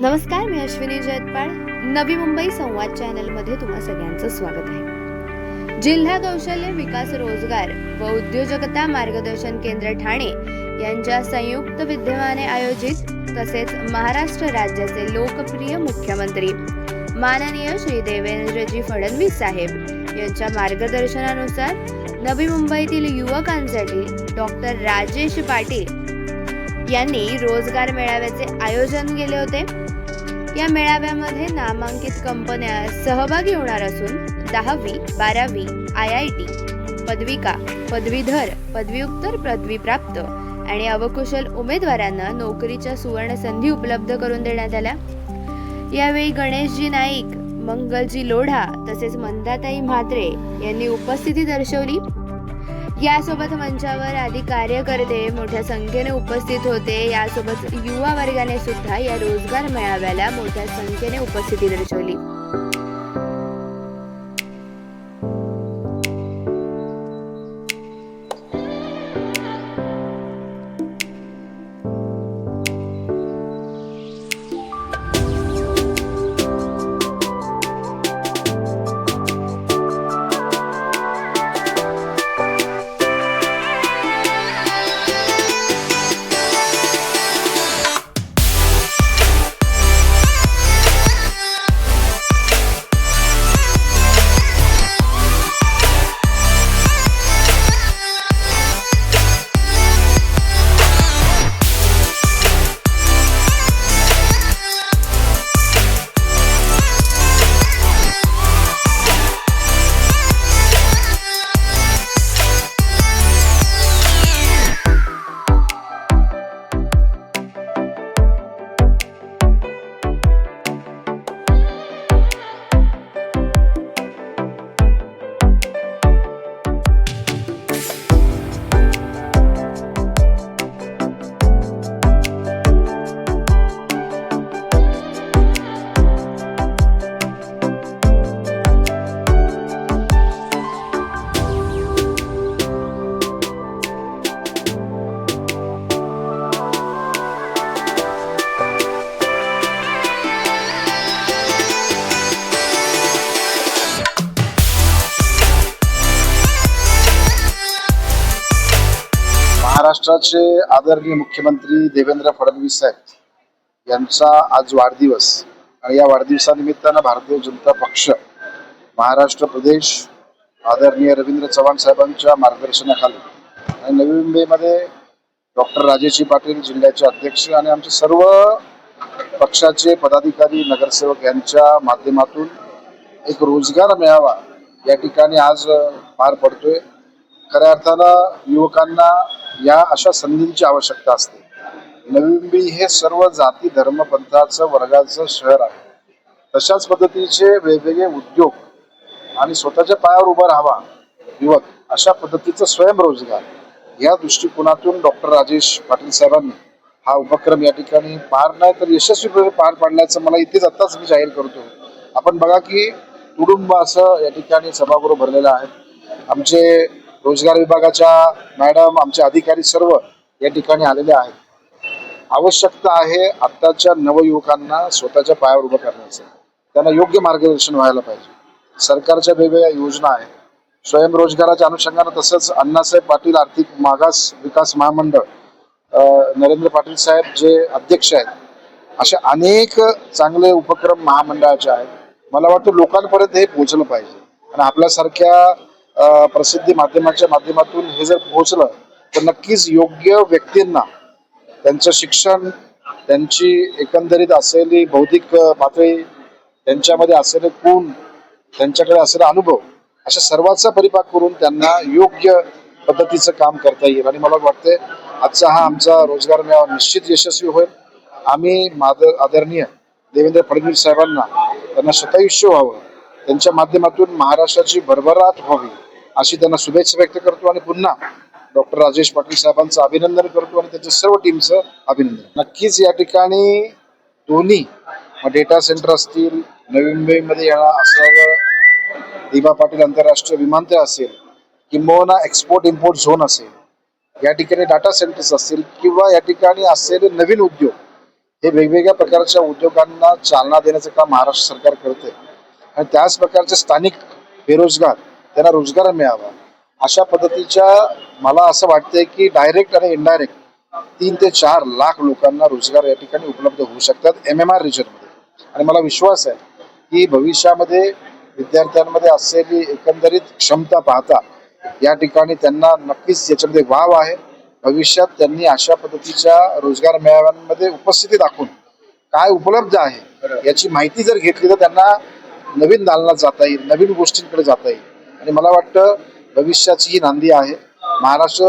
नमस्कार मी अश्विनी जयतपाळ. नवी मुंबई संवाद चॅनलमध्ये तुम्हा सगळ्यांचं स्वागत आहे. जिल्हा कौशल्य विकास रोजगार व उद्योजकता मार्गदर्शन केंद्र ठाणे यांच्या संयुक्त विद्यमाने आयोजित तसेच महाराष्ट्र राज्याचे लोकप्रिय मुख्यमंत्री माननीय श्री देवेंद्रजी फडणवीस साहेब यांच्या मार्गदर्शनानुसार नवी मुंबईतील युवकांसाठी डॉक्टर राजेश पाटील यांनी रोजगार मेळाव्याचे आयोजन केले होते. या मेळाव्यामध्ये नामांकित कंपन्या सहभागी होणार असून दहावी बारावी आय आय टी पदविका पदवीधर पदव्युत्तर पदवीप्राप्त आणि अवकुशल उमेदवारांना नोकरीच्या सुवर्ण संधी उपलब्ध करून देण्यात आल्या. यावेळी गणेशजी नाईक मंगलजी लोढा तसेच मंदाताई म्हात्रे यांनी उपस्थिती दर्शवली. यासोबत मंचावर आधी कार्यकर्ते मोठ्या संख्येने उपस्थित होते. यासोबत युवा वर्गाने सुद्धा या रोजगार मेळाव्याला मोठ्या संख्येने उपस्थिती दर्शवली. महाराष्ट्राचे आदरणीय मुख्यमंत्री देवेंद्र फडणवीस साहेब यांचा आज वाढदिवस आणि या वाढदिवसानिमित्तानं भारतीय जनता पक्ष महाराष्ट्र प्रदेश आदरणीय रवींद्र चव्हाण साहेबांच्या मार्गदर्शनाखाली आणि नवी मुंबईमध्ये डॉक्टर राजेशी पाटील जिल्ह्याचे अध्यक्ष आणि आमचे सर्व पक्षाचे पदाधिकारी नगरसेवक यांच्या माध्यमातून एक रोजगार मिळावा या ठिकाणी आज पार पडतोय. खऱ्या अर्थानं युवकांना या अशा संधींची आवश्यकता असते. नवी मुंबई हे सर्व जाती धर्म पंथाचं वर्गाचं शहर आहे. तशाच पद्धतीचे वेगवेगळे उद्योग आणि स्वतःच्या पायावर उभा राहावा युवक अशा पद्धतीचं स्वयंरोजगार या दृष्टिकोनातून डॉक्टर राजेश पाटील साहेबांनी हा उपक्रम या ठिकाणी पार नाही तर यशस्वीपणे पार पाडल्याचं मला इथेच आत्ताच मी जाहीर करतो. आपण बघा की कुटुंब असं या ठिकाणी सभागृह भरलेलं आहे. आमचे रोजगार विभागाच्या मॅडम आमचे अधिकारी सर्व या ठिकाणी आलेले आहेत. आवश्यकता आहे आत्ताच्या नवयुवकांना स्वतःच्या पायावर उभं करण्याचं. त्यांना योग्य मार्गदर्शन व्हायला पाहिजे. सरकारच्या वेगवेगळ्या योजना आहेत. स्वयंरोजगाराच्या अनुषंगानं तसंच अण्णासाहेब पाटील आर्थिक मागास विकास महामंडळ नरेंद्र पाटील साहेब जे अध्यक्ष आहेत असे अनेक चांगले उपक्रम महामंडळाचे आहेत. मला वाटतं लोकांपर्यंत हे पोहोचलं पाहिजे. आणि आपल्यासारख्या प्रसिद्धी माध्यमाच्या माध्यमातून हे जर पोहोचलं तर नक्कीच योग्य व्यक्तींना त्यांचं शिक्षण त्यांची एकंदरीत असलेली बौद्धिक पातळी त्यांच्यामध्ये असलेले गुण त्यांच्याकडे असलेला अनुभव अशा सर्वांचा परिपाक करून त्यांना योग्य पद्धतीचं काम करता येईल. आणि मला वाटते आजचा हा आमचा रोजगार मेळावा निश्चित यशस्वी होईल. आम्ही मादर आदरणीय देवेंद्र फडणवीस साहेबांना त्यांना शतायुष्य व्हावं. त्यांच्या माध्यमातून महाराष्ट्राची भरभराट व्हावी. अशी त्यांना शुभेच्छा व्यक्त करतो आणि पुन्हा डॉक्टर राजेश पाटील साहेबांचं अभिनंदन करतो आणि त्यांच्या सर्व टीमचं अभिनंदन. नक्कीच या ठिकाणी दोन्ही डेटा सेंटर असतील नवी मुंबईमध्ये येणार असणारं दिबा पाटील आंतरराष्ट्रीय विमानतळ असेल किंबहुना एक्सपोर्ट इम्पोर्ट झोन असेल या ठिकाणी डाटा सेंटर्स असतील किंवा या ठिकाणी असलेले नवीन उद्योग हे वेगवेगळ्या प्रकारच्या उद्योगांना चालना देण्याचं काम महाराष्ट्र सरकार करते आणि त्याच प्रकारचे स्थानिक बेरोजगार त्यांना रोजगार मिळावा. अशा पद्धतीच्या मला असं वाटतंय की डायरेक्ट आणि इनडायरेक्ट तीन ते चार लाख लोकांना रोजगार या ठिकाणी उपलब्ध होऊ शकतात एम एम आर रिजनमध्ये आणि मला विश्वास आहे की भविष्यामध्ये विद्यार्थ्यांमध्ये असलेली एकंदरीत क्षमता पाहता या ठिकाणी त्यांना नक्कीच याच्यामध्ये वाव आहे. भविष्यात त्यांनी अशा पद्धतीच्या रोजगार मेळाव्यांमध्ये उपस्थिती दाखवून काय उपलब्ध आहे याची माहिती जर घेतली तर त्यांना नवीन दालनात जाता येईल नवीन गोष्टींकडे जाता येईल. आणि मला वाटतं भविष्याची ही नांदी आहे. महाराष्ट्र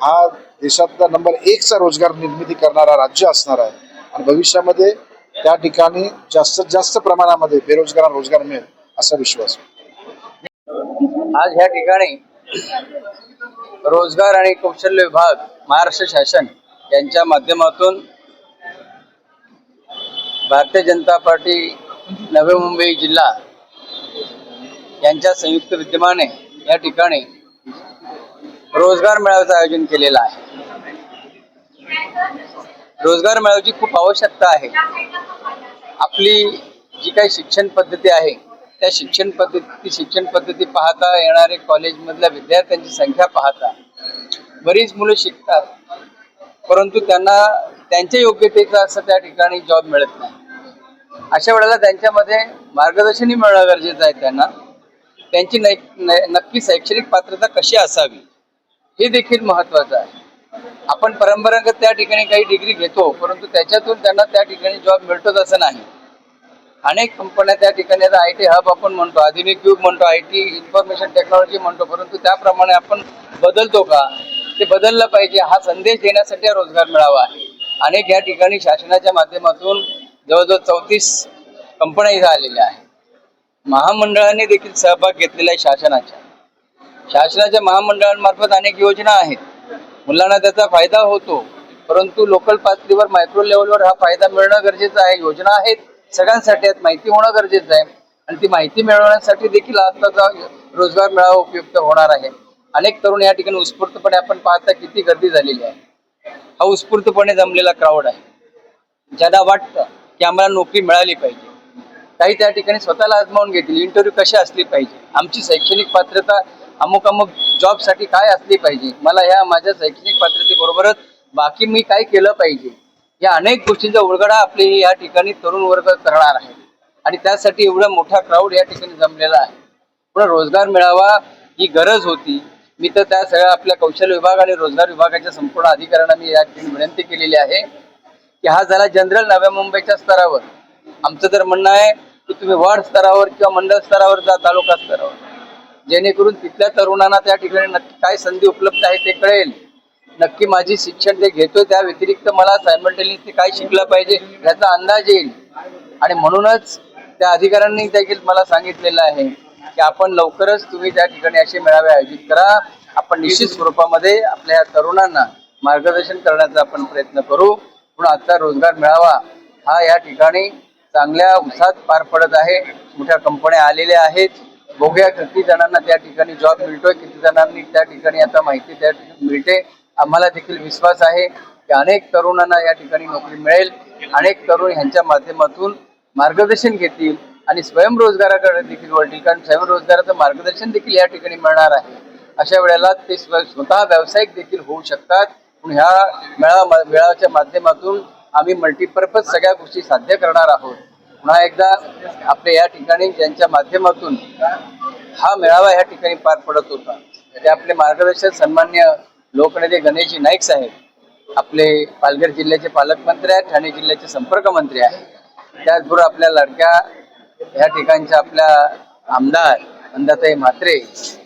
हा देशातला नंबर एकचा रोजगार निर्मिती करणारा राज्य असणार आहे. आणि भविष्यामध्ये त्या ठिकाणी जास्तीत जास्त प्रमाणामध्ये बेरोजगारांना रोजगार मिळेल असा विश्वास आज ह्या ठिकाणी रोजगार आणि कौशल्य विभाग महाराष्ट्र शासन यांच्या माध्यमातून भारतीय जनता पार्टी नवी मुंबई जिल्हा यांच्या संयुक्त विद्यमाने या ठिकाणी रोजगार मेळाव्याचं आयोजन केलेलं आहे. रोजगार मेळाव्याची खूप आवश्यकता आहे. आपली जी काही शिक्षण पद्धती आहे त्या शिक्षण पद्धती शिक्षण पद्धती पाहता येणारे कॉलेजमधल्या विद्यार्थ्यांची संख्या पाहता बरीच मुलं शिकतात परंतु त्यांना त्यांच्या योग्यतेचा असं त्या ठिकाणी जॉब मिळत नाही. अशा वेळेला त्यांच्यामध्ये मार्गदर्शनही मिळणं गरजेचं आहे त्यांना. त्यांची नै नक्की शैक्षणिक पात्रता कशी असावी हे देखील महत्वाचं आहे. आपण परंपरागत त्या ठिकाणी काही डिग्री घेतो परंतु त्याच्यातून त्यांना त्या ठिकाणी जॉब मिळतोच असं नाही. अनेक कंपन्या त्या ठिकाणी आता आय टी हब आपण म्हणतो आधुनिक युग म्हणतो आय टी इन्फॉर्मेशन टेक्नॉलॉजी म्हणतो परंतु त्याप्रमाणे आपण बदलतो का? ते बदललं पाहिजे. हा संदेश देण्यासाठी रोजगार मिळावा आहे. अनेक या ठिकाणी शासनाच्या माध्यमातून जवळजवळ चौतीस कंपन्या इथं आलेल्या आहेत. महामंडळाने देखील सहभाग घेतलेला आहे शासनाच्या. शासनाच्या महामंडळांमार्फत अनेक योजना आहेत. मुलांना त्याचा फायदा होतो परंतु लोकल पातळीवर मायक्रो लेवलवर हा फायदा मिळणं गरजेचं आहे. योजना आहेत सगळ्यांसाठी आहेत माहिती होणं गरजेचं आहे. आणि ती माहिती मिळवण्यासाठी देखील आताचा रोजगार मेळावा उपयुक्त होणार आहे. अनेक तरुण या ठिकाणी उत्स्फूर्तपणे आपण पाहता किती गर्दी झालेली आहे. हा उत्स्फूर्तपणे जमलेला क्राऊड आहे. ज्यांना वाटतं की आम्हाला नोकरी मिळाली पाहिजे. काही त्या ठिकाणी स्वतःला आजमावून घेतील. इंटरव्ह्यू कसे असली पाहिजे? आमची शैक्षणिक पात्रता अमुक अमुक जॉबसाठी काय असली पाहिजे? मला या माझ्या शैक्षणिक पात्रतेबरोबरच बाकी मी काय केलं पाहिजे? या अनेक गोष्टींचा उलगडा आपले या ठिकाणी तरुण वर्ग करणार आहे. आणि त्यासाठी एवढा मोठा क्राऊड या ठिकाणी जमलेला आहे. पुन्हा रोजगार मिळावा ही गरज होती. मी तर त्या सगळ्या आपल्या कौशल्य विभाग आणि रोजगार विभागाच्या संपूर्ण अधिकाऱ्यांना मी या ठिकाणी विनंती केलेली आहे की हा झाला जनरल नव्या मुंबईच्या स्तरावर. आमचं तर म्हणणं आहे की तुम्ही वार्ड स्तरावर किंवा मंडळ स्तरावर जा तालुका स्तरावर. जेणेकरून तिथल्या तरुणांना त्या ठिकाणी नक्की काय संधी उपलब्ध आहे ते कळेल. नक्की माझी शिक्षण ते घेतोय त्या व्यतिरिक्त मला सायमल्टेनियसली काय शिकलं पाहिजे याचा अंदाज येईल. आणि म्हणूनच त्या अधिकाऱ्यांनी देखील मला सांगितलेलं आहे की आपण लवकरच तुम्ही त्या ठिकाणी असे मेळावे आयोजित करा. आपण निश्चित स्वरूपामध्ये आपल्या या तरुणांना मार्गदर्शन करण्याचा आपण प्रयत्न करू. पण आता रोजगार मिळावा हा या ठिकाणी चांगल्या उत्साहात पार पडत आहे. मोठ्या कंपन्या आलेल्या आहेत. बघूया किती जणांना त्या ठिकाणी जॉब मिळतोय किती जणांनी त्या ठिकाणी आता माहिती त्या ठिकाणी मिळते. आम्हाला देखील विश्वास आहे की अनेक तरुणांना या ठिकाणी नोकरी मिळेल. अनेक तरुण ह्यांच्या माध्यमातून मार्गदर्शन घेतील आणि स्वयंरोजगाराकडे देखील वळतील. कारण स्वयंरोजगाराचं मार्गदर्शन देखील या ठिकाणी मिळणार आहे. अशा वेळेला ते स्व- स्वतः व्यावसायिक देखील होऊ शकतात. पण ह्या मेळा मेळाव्याच्या माध्यमातून आम्ही मल्टीपर्पज सगळ्या गोष्टी साध्य करणार आहोत. पुन्हा एकदा आपल्या या ठिकाणी ज्यांच्या माध्यमातून हा मेळावा या ठिकाणी पार पडत होता. ते आपले मार्गदर्शक सन्मान्य लोकनेते गणेशजी नाईक साहेब आपले पालघर जिल्ह्याचे पालकमंत्री आहेत ठाणे जिल्ह्याचे संपर्क मंत्री आहेत. त्याचबरोबर आपल्या लडक्या या ठिकाणच्या आपल्या आमदार अंदाताई म्हात्रे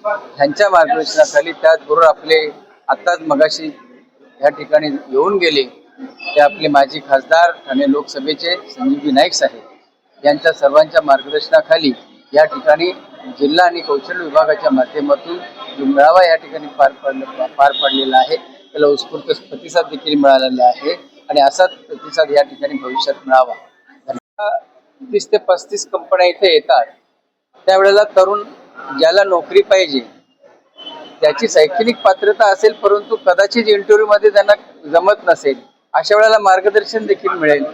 ह्यांच्या मार्गदर्शनाखाली त्याचबरोबर आपले आत्ताच मगाशी या ठिकाणी येऊन गेले. ते आपले माजी खासदार ठाणे लोकसभेचे संजीवजी नाईक साहेब यांच्या सर्वांच्या मार्गदर्शनाखाली या ठिकाणी जिल्हा आणि कौशल्य विभागाच्या माध्यमातून जो मेळावा या ठिकाणी पार पडला पार पडलेला आहे त्याला उत्स्फूर्त प्रतिसाद देखील मिळालेला आहे आणि असाच प्रतिसाद या ठिकाणी भविष्यात मिळावा. तीस ते पस्तीस कंपन्या इथे येतात. त्यावेळेला तरुण ज्याला नोकरी पाहिजे त्याची शैक्षणिक पात्रता असेल परंतु कदाचित इंटरव्ह्यूमध्ये त्यांना जमत नसेल अशा वेळेला मार्गदर्शन देखील मिळेल.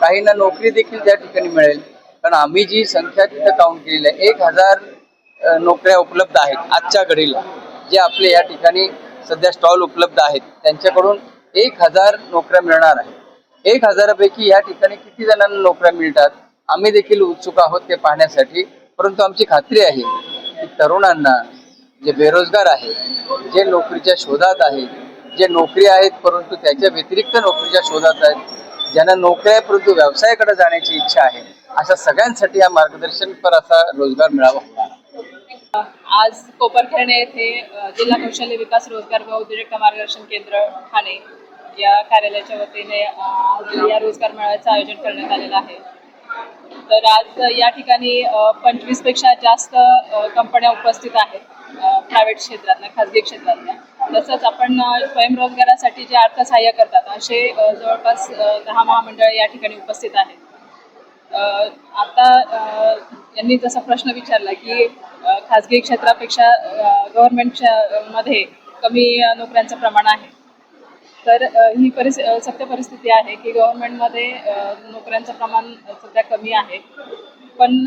काहींना नोकरी देखील त्या ठिकाणी मिळेल. कारण आम्ही जी संख्या तिथं काउंट केलेली आहे एक हजार नोकऱ्या उपलब्ध आहेत आजच्या घडीला. जे आपले या ठिकाणी सध्या स्टॉल उपलब्ध आहेत. त्यांच्याकडून एक हजार नोकऱ्या मिळणार आहेत. एक हजारापैकी या ठिकाणी किती जणांना नोकऱ्या मिळतात आम्ही देखील उत्सुक आहोत ते पाहण्यासाठी. परंतु आमची खात्री आहे की तरुणांना जे बेरोजगार आहेत जे नोकरीच्या शोधात आहेत जे नोकरी आहेत परंतु त्याच्या व्यतिरिक्त नोकरीच्या शोधात आहेत ज्यांना नोकऱ्या आहे परंतु व्यवसायाकडे जाण्याची इच्छा आहे अशा सगळ्यांसाठी हा मार्गदर्शनपर असा रोजगार मिळावा आज कोपरखेडणे येथे जिल्हा कौशल्य विकास रोजगार व उद्योजकता मार्गदर्शन केंद्र ठाणे या कार्यालयाच्या वतीने या रोजगार मेळाव्याचं आयोजन करण्यात आलेलं आहे. तर आज या ठिकाणी पंचवीसपेक्षा जास्त कंपन्या उपस्थित आहेत प्रायव्हेट क्षेत्रातल्या खाजगी क्षेत्रातल्या. तसंच आपण स्वयंरोजगारासाठी जे अर्थसहाय्य करतात असे जवळपास दहा महामंडळ या ठिकाणी उपस्थित आहेत. आता यांनी जसा प्रश्न विचारला की खाजगी क्षेत्रापेक्षा गव्हर्नमेंटच्या मध्ये कमी नोकऱ्यांचं प्रमाण आहे. तर ही परिस्थिती सत्य परिस्थिती आहे की गव्हर्नमेंटमध्ये नोकऱ्यांचं प्रमाण सध्या कमी आहे. पण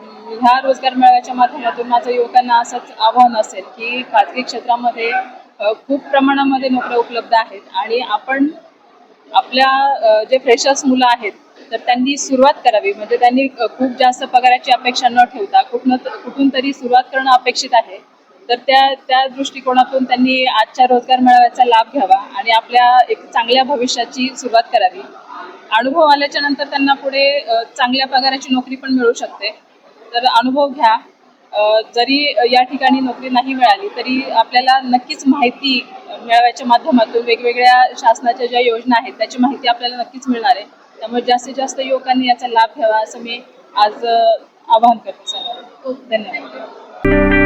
ह्या रोजगार मेळाव्याच्या माध्यमातून माझं युवकांना असंच आव्हान असेल की खाजगी क्षेत्रामध्ये खूप प्रमाणामध्ये नोकऱ्या उपलब्ध आहेत आणि आपण आपल्या जे फ्रेशर्स मुलं आहेत तर त्यांनी सुरुवात करावी. म्हणजे त्यांनी खूप जास्त पगाराची अपेक्षा न ठेवता कुठनं कुठून तरी सुरुवात करणं अपेक्षित आहे. तर त्या त्या दृष्टिकोनातून त्यांनी आजच्या रोजगार मेळाव्याचा लाभ घ्यावा आणि आपल्या एक चांगल्या भविष्याची सुरुवात करावी. अनुभव आल्याच्यानंतर त्यांना पुढे चांगल्या पगाराची नोकरी पण मिळू शकते. तर अनुभव घ्या. जरी या ठिकाणी नोकरी नाही मिळाली तरी आपल्याला नक्कीच माहिती मिळाव्याच्या माध्यमातून वेगवेगळ्या शासनाच्या ज्या योजना आहेत त्याची माहिती आपल्याला नक्कीच मिळणार आहे. त्यामुळे जास्तीत जास्त युवकांनी याचा लाभ घ्यावा असं मी आज आवाहन करते. खूप धन्यवाद.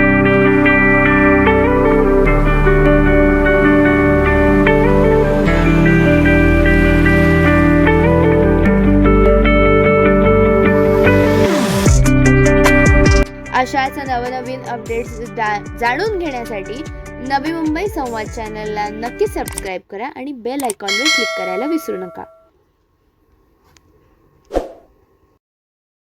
अशाच नवनवीन अपडेट्स जा- जाणून घेण्यासाठी नवी मुंबई संवाद चॅनलला नक्की सबस्क्राईब करा आणि बेल आयकॉनवर क्लिक करायला विसरू नका.